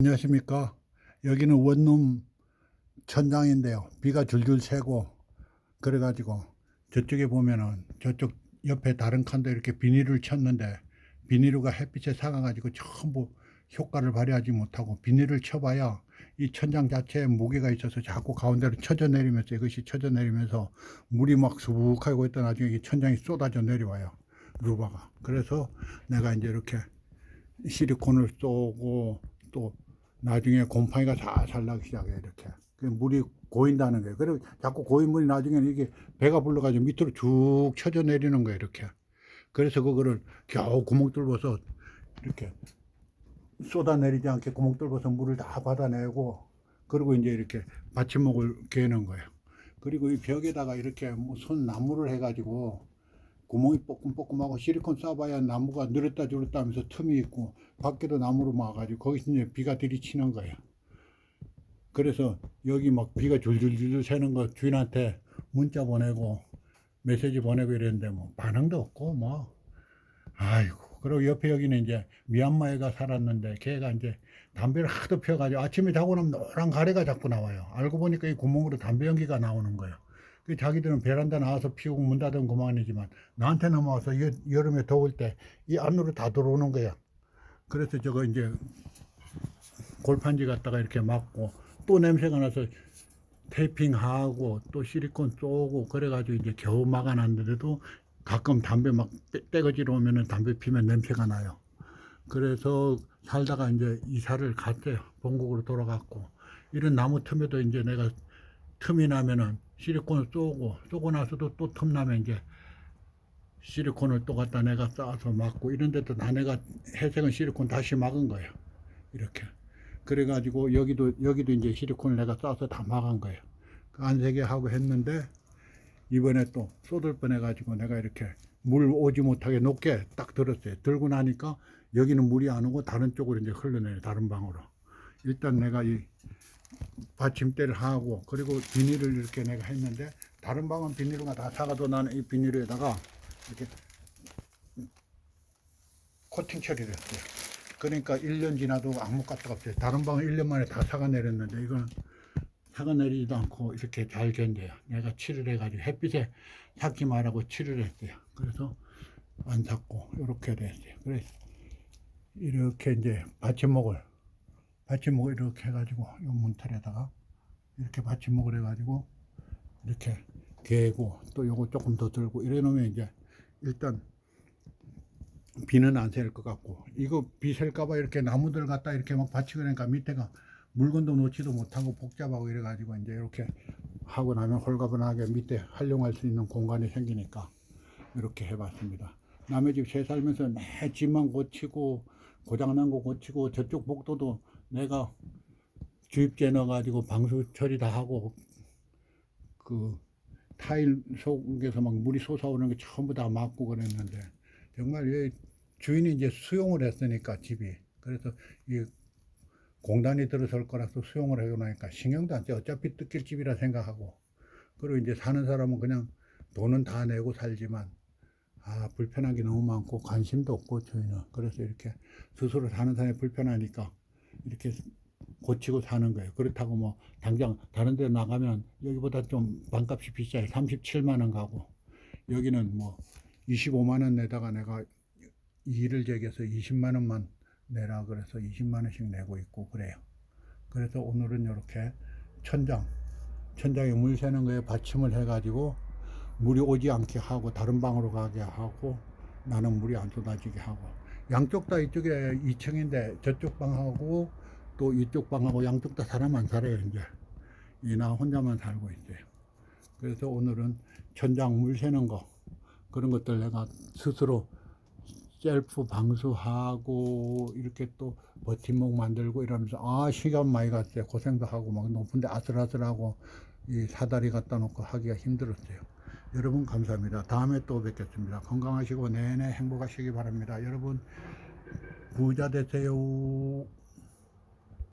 안녕하십니까. 여기는 원룸 천장인데요. 비가 줄줄 새고 그래 가지고 저쪽에 보면은 저쪽 옆에 다른 칸도 이렇게 비닐을 쳤는데 비닐가 햇빛에 sak아가지고 전부 효과를 발휘하지 못하고 비닐을 쳐봐야 이 천장 자체에 무게가 있어서 자꾸 가운데로 쳐져 내리면서 이것이 쳐져 내리면서 물이 막 수북하게 고있다 나중에 이 천장이 쏟아져 내려와요. 루바가. 그래서 내가 이제 이렇게 실리콘을 쏘고 또 나중에 곰팡이가 살살 나기 시작해 이렇게 그 물이 고인다는 거예요. 그리고 자꾸 고인 물이 나중에는 이게 배가 불러가지고 밑으로 쭉 쳐져 내리는 거예요. 이렇게 그래서 그거를 겨우 구멍 뚫어서 이렇게 쏟아내리지 않게 구멍 뚫어서 물을 다 받아내고 그리고 이제 이렇게 받침목을 개는 거예요. 그리고 이 벽에다가 이렇게 무슨 나무를 해가지고 구멍이 뽀끔뽀끔하고 실리콘 쏴봐야 나무가 늘었다 줄었다 하면서 틈이 있고 밖에도 나무로 막아가지고 거기서 이제 비가 들이치는 거예요. 그래서 여기 막 비가 줄줄줄줄 새는 거 주인한테 문자 보내고 메시지 보내고 이랬는데 뭐 반응도 없고 뭐 아이고 그리고 옆에 여기는 이제 미얀마에가 살았는데 걔가 이제 담배를 하도 피워가지고 아침에 자고 나면 노란 가래가 자꾸 나와요. 알고 보니까 이 구멍으로 담배 연기가 나오는 거예요. 그 자기들은 베란다 나와서 피우고 문 닫으면 그만이지만 나한테 넘어와서 여, 여름에 더울 때 이 안으로 다 들어오는 거야. 그래서 저거 이제 골판지 갖다가 이렇게 막고 또 냄새가 나서 테이핑하고 또 실리콘 쏘고 그래가지고 이제 겨우 막아놨는데도 가끔 담배 막 떼- 떼거지로 오면은 담배 피면 냄새가 나요. 그래서 살다가 이제 이사를 갔어요. 본국으로 돌아갔고 이런 나무 틈에도 이제 내가 틈이 나면은 실리콘을 쏘고 쏘고 나서도 또 틈 나면 이제 실리콘을 또 갖다 내가 쌓아서 막고 이런데도 나 내가 회색은 실리콘 다시 막은 거예요. 이렇게. 그래가지고 여기도 여기도 이제 실리콘을 내가 쌓아서 다 막은 거예요. 그 안세게 하고 했는데 이번에 또 쏟을 뻔해가지고 내가 이렇게 물 오지 못하게 높게 딱 들었어요. 들고 나니까 여기는 물이 안 오고 다른 쪽으로 이제 흘러내요. 다른 방으로. 일단 내가 이 받침대를 하고 그리고 비닐을 이렇게 내가 했는데 다른 방은 비닐가 다 사가도 나는 이 비닐에다가 이렇게 코팅 처리를 했어요. 그러니까 1년 지나도 아무 까딱 없어요. 다른 방은 1년 만에 다 사가 내렸는데 이건 사가 내리지도 않고 이렇게 잘 견뎌요. 내가 칠을 해가지고 햇빛에 삭지 말라고 칠을 했어요. 그래서 안 삭고 이렇게 됐어요. 그래서 이렇게 이제 받침목을 받침목을 이렇게 해가지고 이 문틀에다가 이렇게 받침목을 해가지고 이렇게 개고 또 요거 조금 더 들고 이래 놓으면 이제 일단 비는 안 셀 것 같고 이거 비 셀까봐 이렇게 나무들 갖다 이렇게 막 받치고 그러니까 밑에가 물건도 놓지도 못하고 복잡하고 이래 가지고 이제 이렇게 하고 나면 홀가분하게 밑에 활용할 수 있는 공간이 생기니까 이렇게 해봤습니다. 남의 집 새 살면서 내 집만 고치고 고장난 거 고치고 저쪽 복도도 내가 주입제 넣어가지고 방수 처리 다 하고 그 타일 속에서 막 물이 솟아오는 게 전부 다 막고 그랬는데 정말 이 주인이 이제 수용을 했으니까 집이. 그래서 이 공단이 들어설 거라서 수용을 해고 나니까 신경도 안 써. 어차피 뜯길 집이라 생각하고. 그리고 이제 사는 사람은 그냥 돈은 다 내고 살지만 아 불편한 게 너무 많고 관심도 없고 저희는 그래서 이렇게 스스로 사는 사람이 불편하니까 이렇게 고치고 사는 거예요. 그렇다고 뭐 당장 다른 데 나가면 여기보다 좀 반값이 비싸요. 37만 원 가고 여기는 뭐 25만 원 내다가 내가 일을 제기해서 20만 원만 내라 그래서 20만 원씩 내고 있고 그래요. 그래서 오늘은 이렇게 천장 천장에 물 새는 거에 받침을 해가지고 물이 오지 않게 하고 다른 방으로 가게 하고 나는 물이 안 쏟아지게 하고 양쪽 다 이쪽에 2층인데 저쪽 방하고 또 이쪽 방하고 양쪽 다 사람 안 살아요 이제. 이나 혼자만 살고 있어요. 그래서 오늘은 천장 물 새는 거 그런 것들 내가 스스로 셀프 방수하고 이렇게 또 버팀목 만들고 이러면서 아 시간 많이 갔어요. 고생도 하고 막 높은데 아슬아슬하고 이 사다리 갖다 놓고 하기가 힘들었어요 여러분 감사합니다. 다음에 또 뵙겠습니다. 건강하시고 내내 행복하시기 바랍니다. 여러분 부자 되세요